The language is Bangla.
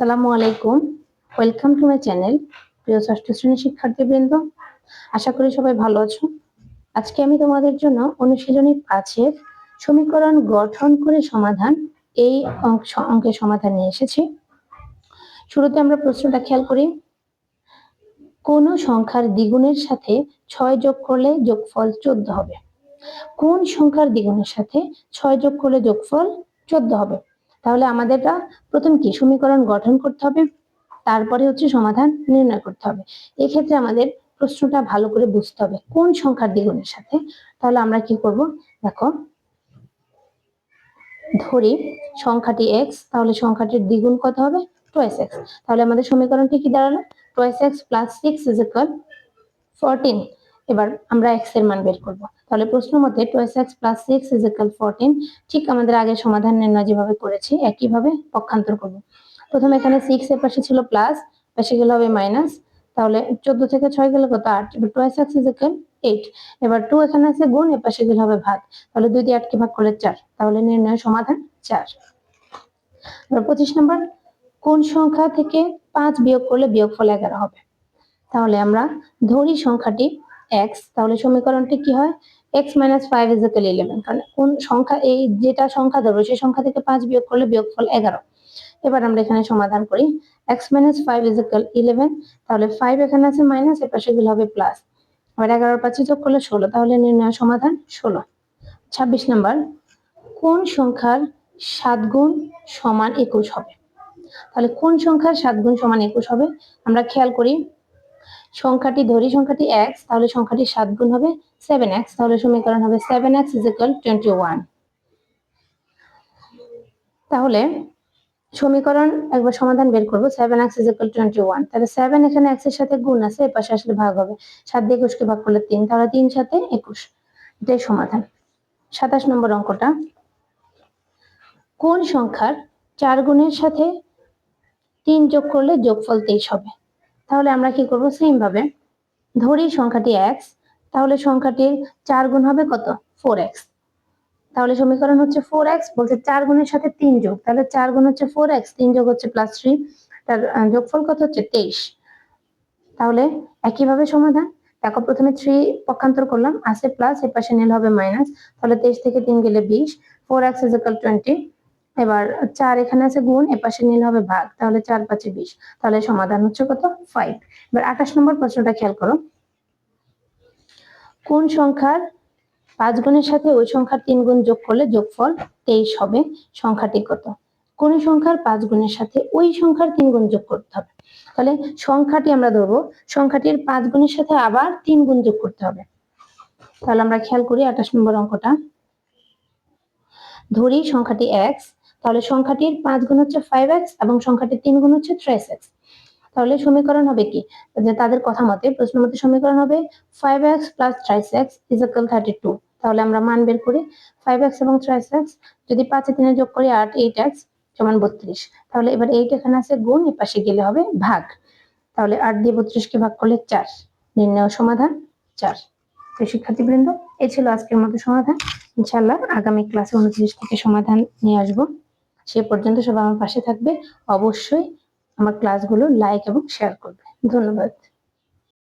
আসসালামু আলাইকুম। ওয়েলকাম টু মাই চ্যানেল প্রিয় ষষ্ঠ শ্রেণির শিক্ষার্থীবৃন্দ। আশা করি সবাই ভালো আছো। আজকে আমি তোমাদের জন্য অনুশীলনী পাঁচের সমীকরণ গঠন করে সমাধান, এই অঙ্কের সমাধান নিয়ে এসেছি। শুরুতে আমরা প্রশ্নটা খেয়াল করি। কোন সংখ্যার দ্বিগুণের সাথে ছয় যোগ করলে যোগফল চোদ্দ হবে? কোন সংখ্যার দ্বিগুণের সাথে ছয় যোগ করলে যোগফল চোদ্দ হবে? তাহলে আমাদেরটা প্রথম কি? সমীকরণ গঠন করতে হবে, তারপরে হচ্ছে সমাধান নির্ণয় করতে হবে। এক্ষেত্রে আমাদের প্রশ্নটা ভালো করে বুঝতে হবে, কোন সংখ্যার দ্বিগুণের সাথে? তাহলে আমরা কি করব? দেখো, ধরি সংখ্যাটি এক্স তাহলে সংখ্যাটির দ্বিগুণ কত হবে? টোয়েস এক্স তাহলে আমাদের সমীকরণটি কি দাঁড়াল? Twice x plus six is equal fourteen এবার আমরা এক্সের মান বের করব। তাহলে প্রশ্ন মতে twice x plus six is equal fourteen ঠিক আমাদের আগে সমাধান নির্ণয় যেভাবে করেছি, একইভাবে পক্ষান্তর করব। প্রথমে এখানে সিক্স এর পাশে ছিল প্লাস পাশে গেলে হবে মাইনাস তাহলে চোদ্দ থেকে ছয় গেলে কত আট? এবার twice x is equal eight এবার টু এখানে আছে গুণ, এর পাশে গেলে হবে ভাগ, তাহলে দুই দিয়ে আটকে ভাগ করলে চার, তাহলে নির্ণয় সমাধান চার। এবার পঁচিশ নম্বর, কোন সংখ্যা থেকে পাঁচ বিয়োগ করলে বিয়োগফল এগারো হবে? তাহলে আমরা ধরি সংখ্যাটি এক্স তাহলে সমীকরণটি কি হয়? X minus five is equal eleven কারণ কোন সংখ্যা, এই যেটা সংখ্যা ধরবো, সেই সংখ্যা থেকে পাঁচ বিয়োগ করলে বিয়োগফল এগারো। এবার আমরা এখানে সমাধান করি। X minus five is equal eleven তাহলে ফাইভ এখানে আছে মাইনাস এর পাশে গেলে হবে প্লাস আবার এগারোর পাঁচে যোগ করলে ষোলো, তাহলে নির্ণয় সমাধান ষোলো। ছাব্বিশ নাম্বার, কোন সংখ্যার সাত গুণ সমান একুশ হবে? তাহলে কোন সংখ্যার সাত গুণ সমান একুশ হবে? আমরা খেয়াল করি সংখ্যাটি ধরি, সংখ্যাটি এক্স তাহলে সংখ্যাটি সাত গুণ হবে সেভেন এক্স তাহলে সমীকরণ হবে seven x is equal twenty one তাহলে সমীকরণ একবার সমাধান বের করব seven x is equal twenty one তাহলে সেভেন এখানে এক্সের সাথে গুণ আছে এর পাশে আসলে ভাগ হবে, সাত দিয়ে একুশকে ভাগ করলে তিন, তাহলে তিন সাথে একুশ, এটাই সমাধান। সাতাশ নম্বর অঙ্কটা, কোন সংখ্যার চার গুণের সাথে তিন যোগ করলে যোগফল তেইশ হবে? তাহলে আমরা কি করব? সেম ভাবে ধরি সংখ্যাটি এক্স তাহলে সংখ্যাটির চার গুণ হবে কত? ফোর এক্স তাহলে সমীকরণ হচ্ছে ফোর এক্স বলছে চার গুণের সাথে তিন যোগ, তাহলে চার গুণ হচ্ছে ফোর এক্স তিন যোগ হচ্ছে প্লাস থ্রি তার যোগফল কত হচ্ছে তেইশ। তাহলে একইভাবে সমাধান, দেখো প্রথমে থ্রি পক্ষান্তর করলাম, আছে প্লাস এর পাশে নিলে হবে মাইনাস তাহলে তেইশ থেকে তিন গেলে বিশ ফোর এক্স ইজ টোয়েন্টি এবার চার এখানে আছে গুণ, এ পাশে নিলে হবে ভাগ, তাহলে চার পাঁচে বিশ। তাহলে সমাধান হচ্ছে কত? ফাইভ এবার আঠাশ নম্বর প্রশ্নটা খেয়াল করো। কোন সংখ্যার পাঁচ গুণের সাথে ওই সংখ্যার তিন গুণ যোগ করলে যোগফল তেইশ হবে? সংখ্যাটি কত? কোন সংখ্যার পাঁচ গুণের সাথে ওই সংখ্যার তিন গুণ যোগ করতে হবে? তাহলে সংখ্যাটি আমরা ধরবো, সংখ্যাটির পাঁচ গুণের সাথে আবার তিন গুণ যোগ করতে হবে। তাহলে আমরা খেয়াল করি আঠাশ নম্বর অঙ্কটা। ধরি সংখ্যাটি এক্স তাহলে সংখ্যাটির পাঁচ গুণ হচ্ছে ফাইভ এক্স এবং সংখ্যাটির তিন গুণ হচ্ছে থ্রেস এক্স তাহলে সমীকরণ হবে কি? তাদের কথা মতে, প্রশ্ন মতে সমীকরণ হবে five x plus thrice x is equal thirty two তাহলে আমরা মান বের করি ফাইভ এক্স এবং থ্রাইস এক্স যদি পাঁচে তিনে যোগ করি আট এইট এক্স সমান বত্রিশ। তাহলে এবার এইট এখানে আছে, গুণ এ পাশে গেলে হবে ভাগ। তাহলে আট দিয়ে বত্রিশকে ভাগ করলে চার। নির্ণয় সমাধান চার। তো শিক্ষার্থীবৃন্দ এ ছিল আজকের মতো সমাধান। ইনশাল্লাহ আগামী ক্লাসে উনত্রিশ থেকে সমাধান নিয়ে আসব। সে পর্যন্ত সবাই আমার পাশে থাকবে। অবশ্যই আমার ক্লাসগুলো লাইক এবং শেয়ার করবে। ধন্যবাদ।